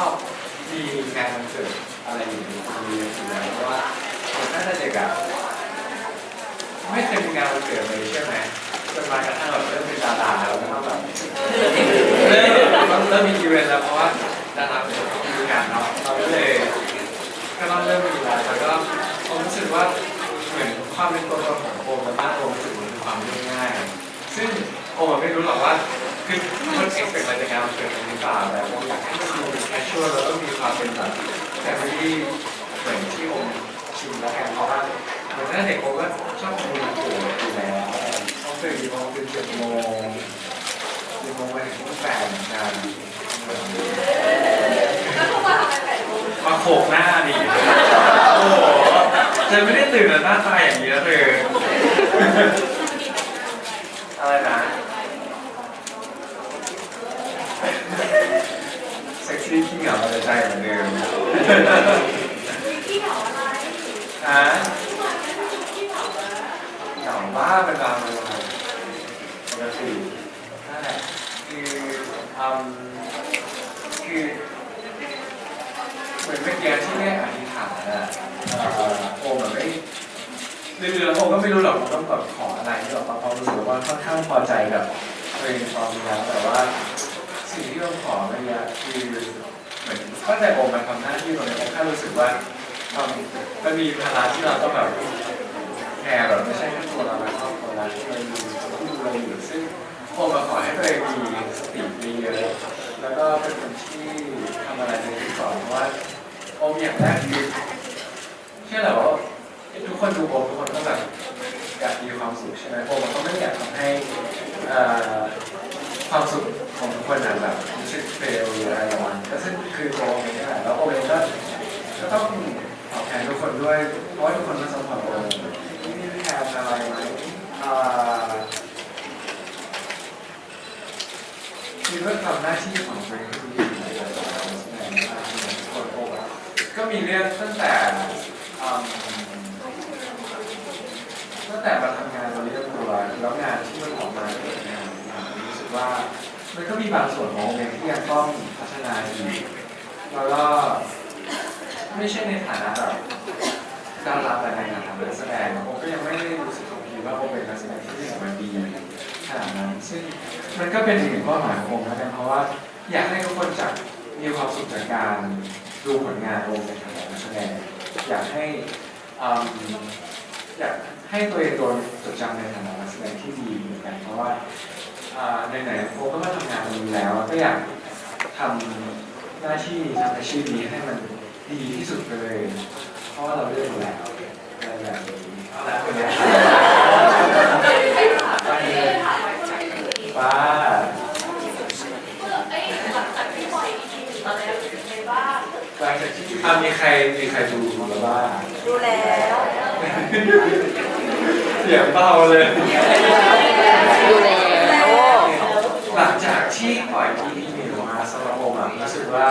อบมีงานวันเกิดอะไรอยู่ในความมีอยู่แล้วเพราะว่าผมน่าจะเด็กอะไม่เคยมีงานวันเกิดเลยใช่ไหมจนมากระทั่งแบบเริ่มเป็นดาราแล้วก็ต้องแบบเริ่มเริ่มมีอีเวนต์แล้วเพราะว่าดาราเป็นคนมีงานเนาะเราก็เลยก็ต้องเริ่มมีแล้วแล้วก็ผมรู้สึกว่าเหมือนความเป็นตัวตนของโอมมันมากโอมรู้สึกเหมือนความเรียบง่าย ซึ่งโอมไม่รู้หรอกว่า คือคนเอ็กซ์เพคอะไรจากงานวันเกิดหรือเปล่าแต่ผมอยากให้มันดูแคชชวลแล้วก็มีความเป็นแบบแฟมิลี่เหมือนที่โอมชิมแล้วกันเพราะว่าเหมือนตั้งแต่เด็กโอมก็ชอบทำบุญโผล่อยู่แล้วต้องตื่นกี่โมงตื่นเจ็ดโมงเจ็ดโมงไปถึงแปดเหมือนกันแล้วพวกมาทำไรแปดโมงมาโขกหน้าดิโอ้โหเธอไม่ได้ตื่นแล้วหน้าตาอย่างนี้นะเธอ อะไรนะ เซ็กซี่ขี้เหงาอะไรใจเหมือนเดิม มี ที่เหงาอะไรฮะที่เหงาไม่ได้ที่เหงาเหงาบ้าเป็นบางเวลาปกตินั่นแหละคืออืมคือเหมือนเมื่อกี้ที่แม่อธิษฐานอะเออโอมแบบไม่เรื่องผมก็ไม่รู้หรอกผมต้องแบบขออะไรหรอกเพราะรู้สึกว่าค่อนข้างพอใจกับตัวเองตอนนี้แล้วแต่ว่าสิ่งที่ผมขอเมื่อกี้คือ มือนก็แต่ผมมาทำหน้าที่ตรงนี้ผมแค่รู้สึกว่าทำมันมีภาระที่เราต้องแบบแคร์แบบไม่ใช่แค่ตัวเราและครอบครัวเราที่เราอยู่ที่ดูเราอยู่ซึ่งผมมาขอให้ตัวเองมีสติมีเยแล้วก็เป็นคนที่ทำอะไรในที่ก่อนเพราะว่าโอมอย่างแรกคือเชื่อเหรอว่าทุกคนดูโอมทุกคนก็แบบอยากมีความสุขใช่ไหมโอมก็ไม่อยากทำให้เอ่อความสุขของทุกคนนะแบบรู้สึกเฟลหรืออะไรประมาณนั้นก็ซึ่งคือโอมเองนี่แหละแล้วโอมเองก็ก็ต้องตอบแทนทุกคนด้วยเพราะว่าทุกคนมาสปอร์ตโอมนี่แทนอะไรไหมเอ่อคิดว่าทำหน้าที่ของตัวเองที่ดีในการสอนแสดงหน้าที่ของทุกคนโอมอะก็ มีเรื่องตั้งแต่อืมตั้งแต่มาทำงานเราเรียกตัวแล้วงานที่มันออกมาเป็นงานงานรู้สึกว่ามันก็มีบางส่วนของโรงที่ยังต้องพัฒนาอีกแล้วก็ไม่ใช่ในฐานะแบบการรับแต่ในฐานะนักแสดงผมก็ยังไม่ได้รู้สึกของพีว่าผมเป็นนักแสดงที่ออกมาดีขนาดนั้นซึ่งมันก็เป็นอีกหนึ่งเป้าหมายของผมนะกันเพราะว่าอยากให้ทุกคนจากมีความสุขจากการ ดูผลงานโรงในฐานะนักแสดงอยากให้อืมอยากให้ตัวเองโดนจดจำในฐานะนักแสดงที่ดีเหมือนกันเพราะว่าอ่าในไหนๆโฟก็มาทำงานตรงนี้แล้ว ก็อยากทำหน้าที่ทำอาชีพนี้ให้มันดีที่สุดไปเลย เพราะว่าเราเลือกมาแล้วอะไรแบบนี้เอาละเป็นไงไม่ถา อะมีใครมีใครดูแล้วบ้างดูแล้วเสียงเบาเลย ดูแล้วหลังจากที่ปล่อยที่นี่ออกมาสำหรับผมอะรู้สึกว่า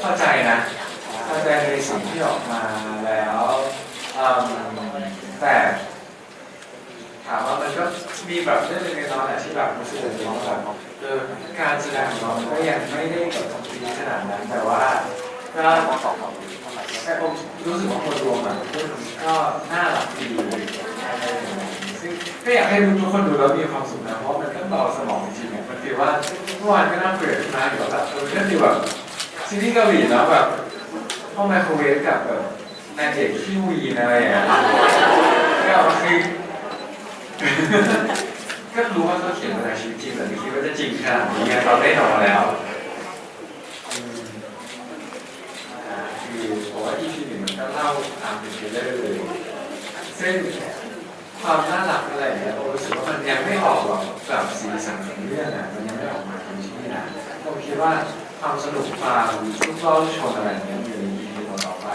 เข้าใจนะ เข้าใจในสิ่งที่ออกมาแล้วอืมแต่ถามว่ามันก็มีแบบเรื่องเล็กๆน้อยๆแหละที่แบบรู้สึกว่าแบบเออการแสดงของเรามันก็ยังไม่ได้แบบคอมพลีทขนาดนั้นแต่ว่า ก็แต่ผมรู้สึกว่าคนรวมอะก็น่ารักดีเงี้ยซึ่งก็อยากให้ทุกคนดูแล้วมีความสุขนะเพราะมันก็เบาสมองจริงๆมันฟีลว่าเมื่อวานก็นั่งเปิดขึ้นมาอยู่แล้วแบบเออมันก็ฟีลแบบซีรีส์เกาหลีเนาะแบบห้องไมโครเวฟกับแบบนางเอกที่วีนอะไรอย่างเงี้ยก็คือก็รู้ว่าเขาเขียนมาในชีวิตจริงแต่ไม่คิดว่าจะจริงขนาดนี้ไงตอนได้นอนแล้วอืมอ่าคือผมว่า EP หนึ่งมันก็เล่าตามเป็นเทรลเลอร์เลยซึ่งความน่ารักอะไรเงี้ยผมรู้สึกว่ามันยังไม่ออกหรอกแบบสีสันของเรื่องอะมันยังไม่ออกมาทำที่น่ะผมคิดว่าความสนุกความลูกเล่าลูกชมอะไรเงี้ยมันอยู่ใน EP ต่อไป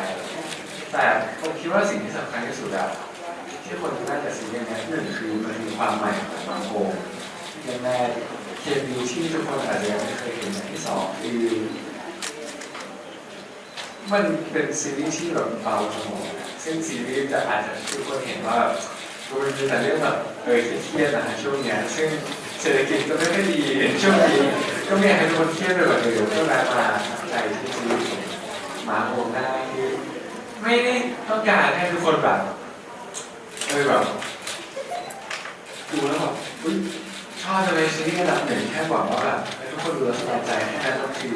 แต่ผมคิดว่าสิ่งที่สำคัญที่สุดอะที่คนน่าจะซีเรียสเนี่ยหนึ่งคือมันมีความใหม่ของบางโฮมอย่างแรกเคมีที่ทุกคนอาจจะยังไม่เคยเห็นอย่างที่สองคือ มันเป็นซีรีส์ที่แบบเบาสมองซึ่งซีรีส์จะอาจจะทุกคนเห็นว่ามันมีแต่เรื่องแบบเออเครียดนะช่วงเนี้ยซึ่งเศรษฐกิจก็ไม่ค่อยดีช่วงนี้ก็ไม่ให้คนเครียดเลยแบบเดียวเพื่อแวมาใจที่ชีวิตมาโฮมได้คือไม่ได้ต้องการให้ทุกคนแบบเออแบบดูแล้วแบบอุ๊ยชอบจะเลยซีรีส์ระดับหนึ่งแค่บอกว่าแบบให้ทุกคนดูแล้วสบายใจแค่นั้นก็คือ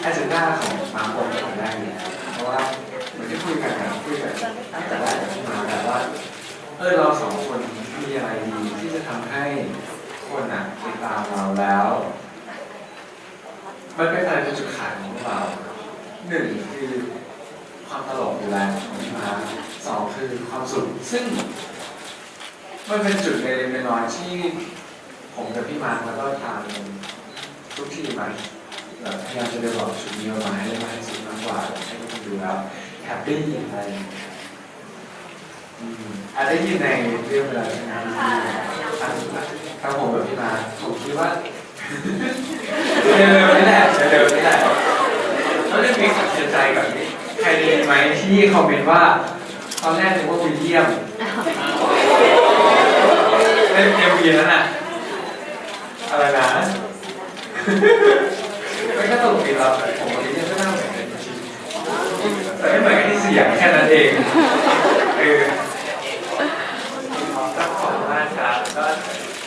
แอเจนดาของมาโฮมที่ผมได้เนี่ยเพราะว่าเหมือนที่คุยกันนะคุยกันตั้งแต่แรกกับที่มาแบบว่าเออเราสองคนมีอะไรดีที่จะทำให้คนอะติดตามเราแล้วมันเป็นอะไรเป็นจุดขายของเราหนึ่งคือความตลกอยู่แล้วของพี่มาสองคือความสุขซึ่งมันเป็นจุดเล็กๆน้อยๆที่ผมกับพี่มาร์คแล้วก็ทางทุกทีมอะแบบ พยายามจะเดเวลลอปจุดนี้ออกมาให้มากที่สุดมากกว่าให้คนดูแล้วแฮปปี้อย่างเงี้ยอืมอาจได้ยินในเรื่องเวลาใช่ไหมครับผมกับพี่มาผมคิดว่าเร็วๆนี่แหละเร็วๆนี่แหละเขาจะมีความเสียใจกับนี่ใครไดีไหมที่คอมเมนต์ว่าตอนแรกนึกว่าวิลเลียมเล่นเอ็มวีนั่นน่ะอะไรนะ ไม่ก็ตลกดีเราผมกับวิลเลียมก็น่าเหมือนกันจริงๆแต่ไม่เหมือนกันที่เสียงแค่นั้นเองเออขอบคุณมากครับก็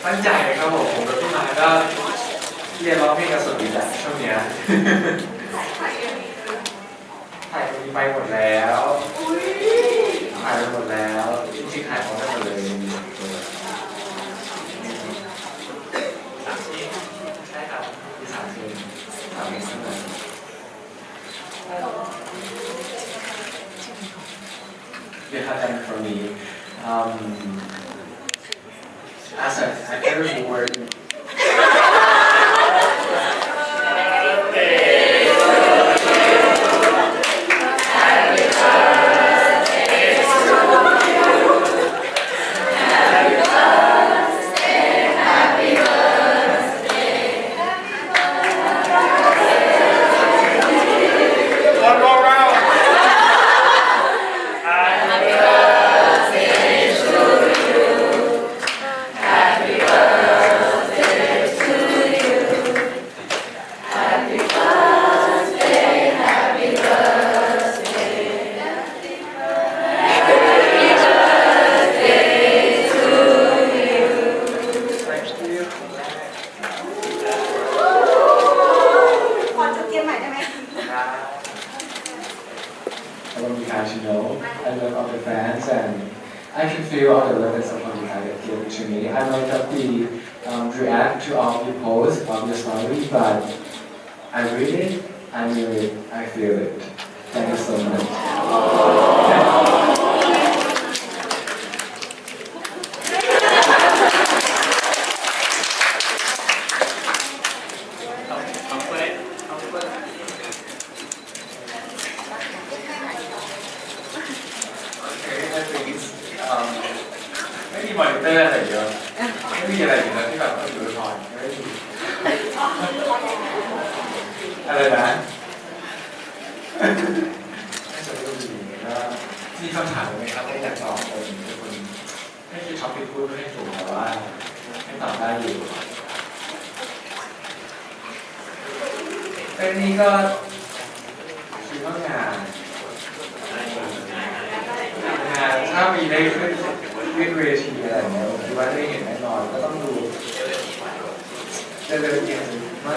ตั้งใจครับผมผมกับพี่มาก็เรียนร้องเพลงกันสุดฤทธิ์แหละช่วงเนี้ยถ่ายมีไปหมดแล้วถ่ายไปหมดแล้วจริงๆถ่ายพร้อมกันหมดเลย You have that for me. Um, as a, a every word. I feel it, I feel it. Thank you so much. มีคำถามไหมครับไม่อยากตอบเลยทุกคนให้คิดท็อปิกพูดให้ถูกแต่ว่าให้ตอบได้อยู่เป็นนี้ก็คิดว่างานงานถ้ามีได้ขึ้นขึ้นเวทีอะไรเงี้ยผมคิดว่าได้เห็นแน่นอนก็ต้องดูจะเดินเก่งไม่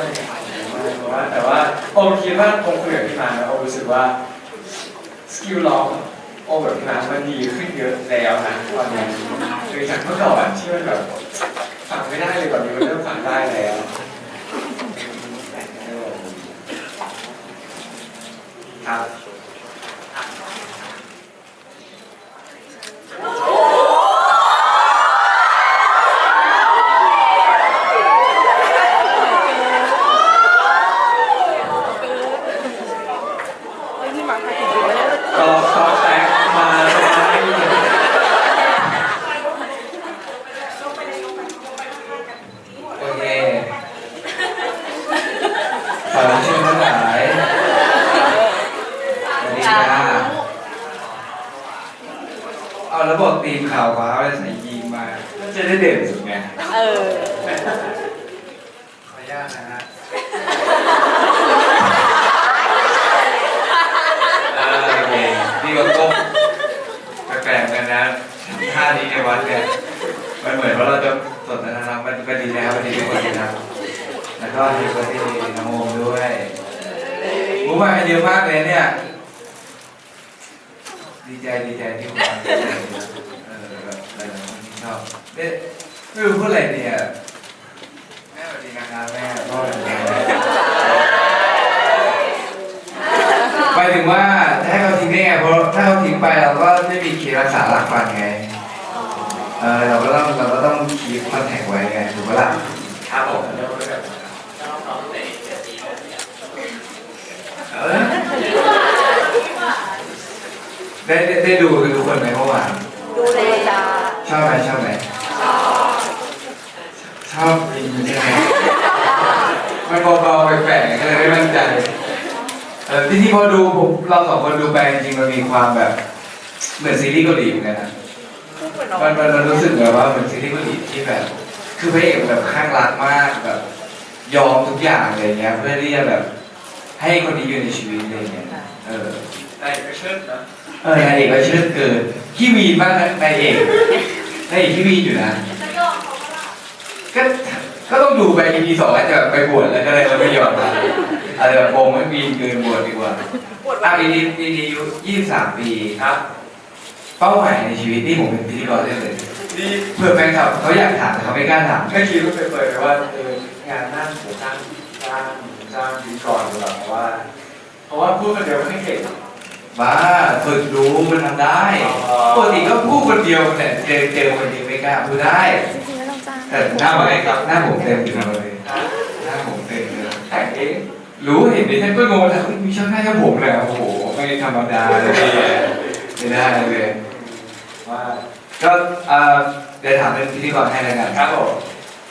ไม่เพราะว่าแต่ว่าโอมคิดว่าโอมคุยกับพี่มาแล้วโอมรู้สึกว่าสกิลร้อง โอมกับพี่มามันดีขึ้นเยอะแล้วนะตอนนี้คือจากเมื่อก่อนที่มันแบบฟังไม่ได้เลยตอนนี้มันเริ่มฟังได้แล้วครับ ขอเชิญทั้งหลายสวัสดีค่ะเอาแล้วบอกตีมข่าวว้าวเลยใส่ยีนมามันจะได้เด่นสุดไงเออ ขออนุญาตนะฮะเออโอเคนี่ก็ก้มแปลกๆกันนะท่านี้ในวัดเนี่ยมันเหมือนว่าเราจะสนทนามันก็ดีแล้วดีกว่าดีแล้ว ก็อยู่าที่น้องโอมด้วยมูมากันเยอะมากเลยเนี่ย ดีใจดีใจที่มาเออแบบหลายๆคนที่ชอบเอ๊ะไม่รู้พูดอะไรเนี่ย แม่สวัสดีนะครับแม่พ่อสวัสดีหมายถึงว่าถ้าเขาทิ้งได้ไงเพราะถ้าเขาทิ้งไปเราก็ไม่มีเคีรักษารักฟันไง เออเราก็ต้องเราก็ต้องคีคอนแทงไว้ไงถูกไหมล่ะครับผม ไปแบบเออได้ได้ได้ดูกันทุกคนไหมเมื่อวานดูเลยจ้าชอบไหมชอบไหมชอบจริงใช่ไหมมันเบาๆแปลกๆก็เลยไม่มั่นใจเออที่ที่พอดูผมเราสองคนดูไปจริงๆมันมีความแบบ เหมือนซีรีส์เกาหลีเหมือนกันนะพูดเหมือนน้องมันมันมันรู้สึกแบบว่าเหมือนซีรีส์เกาหลีที่แบบ คือพระเอกแบบข้างรักมากแบบ ยอมทุกอย่างอะไรเงี้ยเพื่อที่จะแบบ ให้คนนี้อยู่ในชีวิตอะไรเงี้ยเออในกระเชิดนะเออนายเอกก็เชิดเกินขี้วีนบ้างนะนายเอกนายเอกขี้วีนอยู่นะจะยอมเขาก็ล่ะก็ก็ต้องดูไป EP สองอาจจะไปบวชแล้วก็เลยเราไม่ยอมนะอะไรแบบโกงไม่วีนเกินบวชดีกว่าปวดอะว่าปีนี้ปีนี้อายุยี่สิบสามปีครับ เป้าหมายในชีวิตที่ผมเป็นพิธีกรได้เลยนี่เพื่อแฟนคลับเขาอยากถามแต่เขาไม่กล้าถามเมื่อกี้ก็เคยเปิดไปว่าเอองานหน้าผมจ้างจ้าง จ้างพิธีกรดีกว่าเพราะว่า เพราะว่าพูดคนเดียวไม่เก่งบ้าฝึกรู้มันทำได้อ๋อปกติก็พูดคนเดียวแต่เจอเจอคนเดียวไม่กล้าพูดได้จริงๆแล้วเราจ้าแต่หน้าผมครับหน้าผมเต็มอยู่เลยหน้าผมเต็มเลยแต่งเองรู้เห็นดิฉันก็งงแล้วเฮ้ยมีช่างหน้าช่างผมเลยโอ้โหไม่ธรรมดาเลยไม่ได้เลยว่าก็เอ่อเดี๋ยวถามเป็นพิธีกรให้แล้วกันครับผม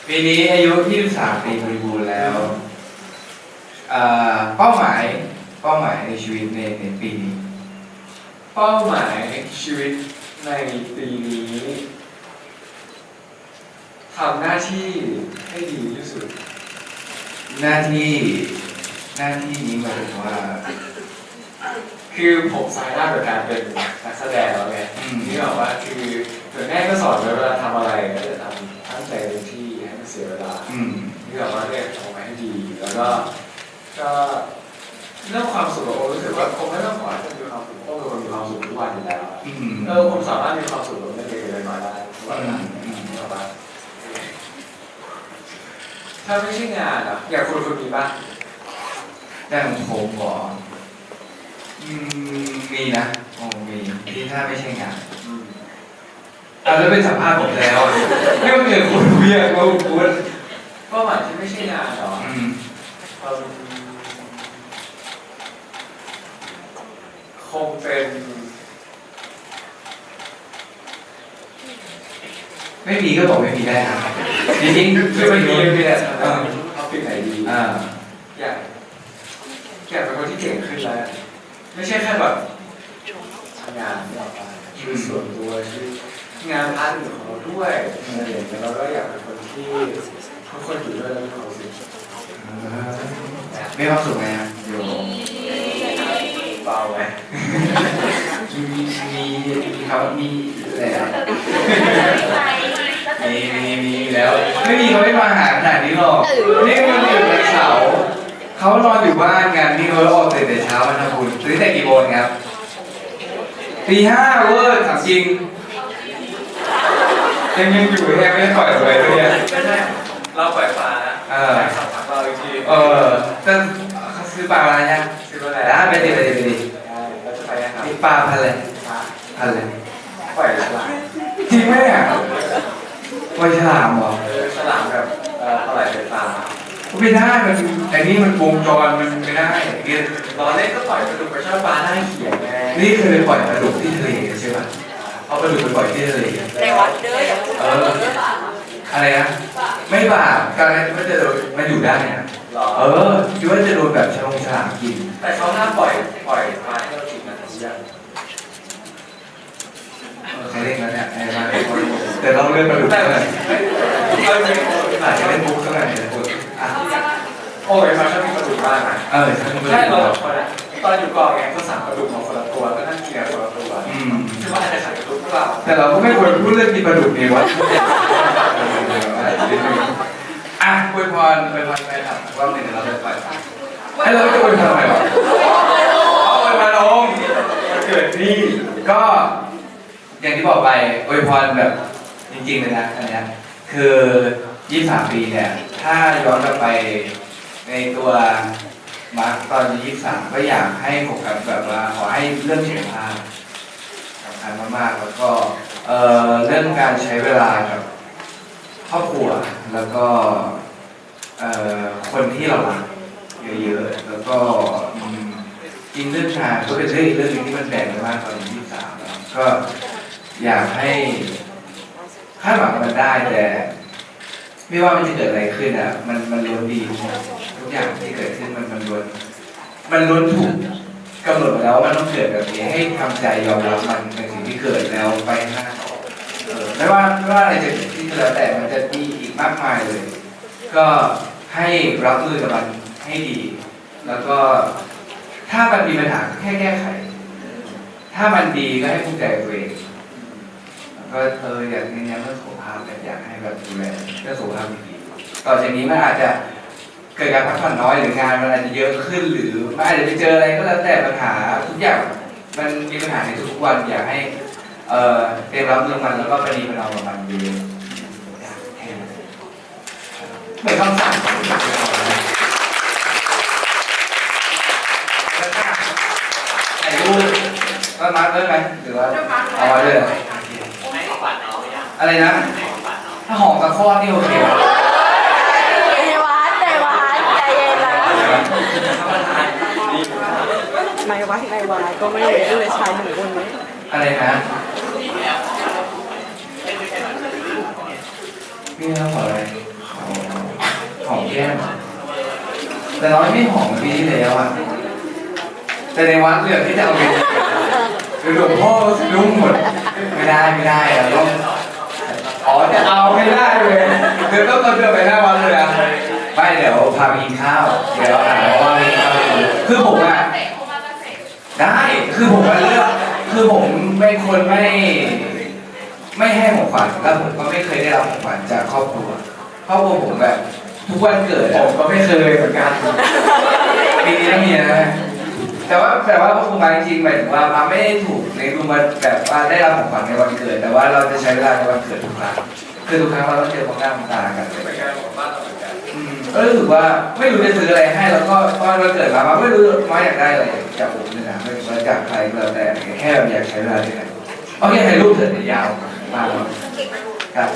ปีนี้อายุ 23 ปีบริบูรณ์แล้ว เอ่อเป้าหมายเป้าหมายในชีวิตในในปีนี้ เป้าหมายชีวิตในปีนี้ทำหน้าที่ให้ดีที่สุด หน้าที่หน้าที่นี้หมายถึงว่า คือผมสายหน้าแบบการเป็นนักแสดงแล้วไงอืม นี่บอกว่าคือเหมือนแม่ก็สอนไว้เวลาทำอะไรก็จะทำตั้งใจเต็มที่ให้มันเสียเวลา อืมนี่บอกว่าเรียกออกมาให้ดี แล้วก็ ก็เรื่องความสุขผมรู้สึกว่าคงไม่ต้องขอให้มีความสุขเพราะเป็นคนมีความสุขทุกวันอยู่แล้วอืมเออผมสามารถมีความสุขแบบไม่เล็กๆน้อยๆได้ทุกวันนะนี่บอกว่าถ้าไม่ใช่งานอะอยากคุณคุณมีบ้างแต่ของผมเหรออืมมีนะโอ้มีที่ถ้าไม่ใช่งานอืมอะแล้วเป็นสัมภาษณ์ผมแล้วไม่ว่าเกิดคุณเบียร์มาพูดเป้าหมายที่ไม่ใช่งานเหรออืม เอิ่มคงเป็น ไม่มีก็บอกไม่มีได้นะจริงๆคือมันมีไม่มีมีแต่เออเอาปิดไหนดีอ่าอยากอยากเป็นคนที่เก่งขึ้นแล้วไม่ใช่แค่แบบทำงานที่ออกมาชีวิตส่วนตัวชีวิตงานพาร์ทอื่นของเราด้วยอะไรอย่างเงี้ยเราก็อยากเป็นคนที่ทุกคนอยู่ด้วยแล้วมีความสุขไม่ความสุขไหมครับโยเบาไหมมีมีมีครับมีแหละ มีมีมีอยู่แล้ว ไม่มีเขาไม่มาหาขนาดนี้หรอก นี่มันอยู่ในเสาเขานอนอยู่บ้านกันนี่เขาออกตื่นแต่เช้ามาทำบุญตื่นแต่กี่โมงครับตีห้าเวอร์ถามจริงยังยังอยู่แค่ไม่ได้ปล่อยออกไปเลยเนี่ยไม่ใช่เราปล่อยปลานะเออใช่สัมผัสเราอีกทีเออแต่เขาซื้อปลาอะไรยังซื้อมาแล้วได้ไปดิไปดิไปดิได้เราจะไปยังไงมีปลาพันเลยปลาพันเลยปล่อยฉลามจริงไหมเนี่ ยปล่อยฉลามเหรอเออฉลามแบบเอ่อปลาไหลไฟฟ้าไม่ได้มันอันนี้มันวงจรมันไม่ได้เรียนตอนเล่นก็ปล่อยปลาดุกไปชอบปลาหน้าเขียงไงนี่เคยไปปล่อยปลาดุกที่ทะเลใช่ป่ะเอาปลาดุกไปปล่อยที่ทะเลในวัดเด้ออย่าพูดเอออะไรนะไม่บาปการมันจะโดนมันอยู่ได้นะหรอเออคิดว่าจะโดนแบบฉลองฉลามกิน แต่เขาห้ามปล่อยปล่อยปลาให้เรากินนะทุกอย่างเออใครเล่นแล้วเนี่ยไอ้มา แต่เราเล่นปลาดุกแต่เท่าไหร่เอาจริงอาจะเล่นบุ๊กเท่าไหร่แต่คนอะโอ้ยมาชอบกินปลาดุกมากนะเออใช่เราแบบคนตอนอยู่กองไงก็สั่งปลาดุกมาคนละตัวก็นั่งกินกันคนละตัวอืมคิดว่าใครสั่งปลาดุกพวกเราแต่เราก็ไม่ควรพูดเรื่องกินปลาดุกในวัดอะอวยพรอวยพรไปครับรอบหนึ่งเราจะไปไอ้เราจะอวยพรทำไมวะกิดพี่ก็อย่างที่บอกไปอวยพรแบบ จริงๆเลยนะอันเนี้ยคือ 23 ปีเนี่ย ถ้าย้อนกลับไปในตัวมาร์คตอนอายุ23 ก็อยากให้โฟกัสแบบว่าขอให้เรื่องสุขภาพสำคัญมากๆ แล้วก็เอ่อเรื่องการใช้เวลากับครอบครัวแล้วก็เอ่อคนที่เรารักเยอะๆ แล้วก็อืมจริงเรื่องงานก็เป็นเรื่องอีกเรื่องหนึงที่มันแบ่งกันมากตอนที่สามแล้วก็อยากให้ คาดหวังกับมันได้แต่ไม่ว่ามันจะเกิดอะไรขึ้นอะ มันมันล้วนดีทุกอย่างที่เกิดขึ้นมันมันล้วนมันล้วนถูกกำหนดมาแล้วว่ามันต้องเกิดแบบนี้ให้ทำใจยอมรับมันในสิ่งที่เกิดแล้วไปข้างหน้าต่อเออไม่ว่าไม่ว่าอะไรจะเกิดขึ้นก็แล้วแต่มันจะมีอีกมากมายเลย ก็ให้รับมือกับมันให้ดี แล้วก็ถ้ามันมีปัญหาแค่แก้ไข ถ้ามันดีก็ให้ภูมิใจกับตัวเอง ก็เอออยากเน้นย้ำเรื่องสุขภาพแต่อยากให้แบบดูแลเรื่องสุขภาพดีๆต่อจากนี้มันอาจจะเกิดการพักผ่อนน้อยหรืองานมันอาจจะเยอะขึ้นหรือมันอาจจะไปเจออะไรก็แล้วแต่ปัญหาทุกอย่างมันมีปัญหาในทุกวันอยากให้เอ่อเตรียมรับเรื่องมันแล้วก็ประนีประนอมกับมันดีเหมือนคำสั่งของเราเลยแล้วก็ถ่รูปก็มาร์คด้วยไหมหรือว่าเอาไว้เลย ออะไรนะ ถ้าหอมตะคอกนี่โอเคในวัดในวัดใจเย็นนะในวัดในวัดก็ไม่รู้เลยชายหนึ่งคนนี้อะไรนะนี่เราขออะไรหอมแก้มแต่น้อยไม่หอมปีที่แล้วอะแต่ในวัดเลือกที่จะเอาไปคือหลวงพ่อสะดุ้งหมดไม่ได้ไม่ได้เราต้อง อ๋อจะเอาไม่ได้เลยเดี๋ยวต้องเดินไปหน้าวัดเลยนะไม่เดี๋ยวพาไปกินข้าวเดี๋ยวหาว่าไปกินข้าวคือผมอะได้คือผมอะเลือกคือผมเป็นคนไม่ ไม่ให้ของขวัญแล้วผมก็ไม่เคยได้รับของขวัญจากครอบครัวครอบครัวผมแบบ ทุกวันเกิดผมก็ไม่เคยเหมือนกันปีนี้ก็มีนะ แต่ว่าแต่ว่าพระครูมาจริงหมายถึงว่ามาไม่ได้ถูกในรูมาแบบว่าได้รับของขวัญในวันเกิด แต่ว่าเราจะใช้เวลาในวันเกิดทุกครั้งคือทุกครั้งเราต้องเจอของหน้าของตากันเลยไปงานของบ้าเราเหมือนกันก็รู้สึกว่าไม่รู้จะซื้ออะไรให้แล้วก็ตอนวันเกิดมามาไม่รู้ว่าอยากได้อะไรจากผมเลยนะไม่ว่าจากใครก็แล้วแต่แค่แบบอยากใช้เวลาด้วยกันโอเคถ่ายรูปเสร็จเดี๋ยวยาวมากแล้วครับ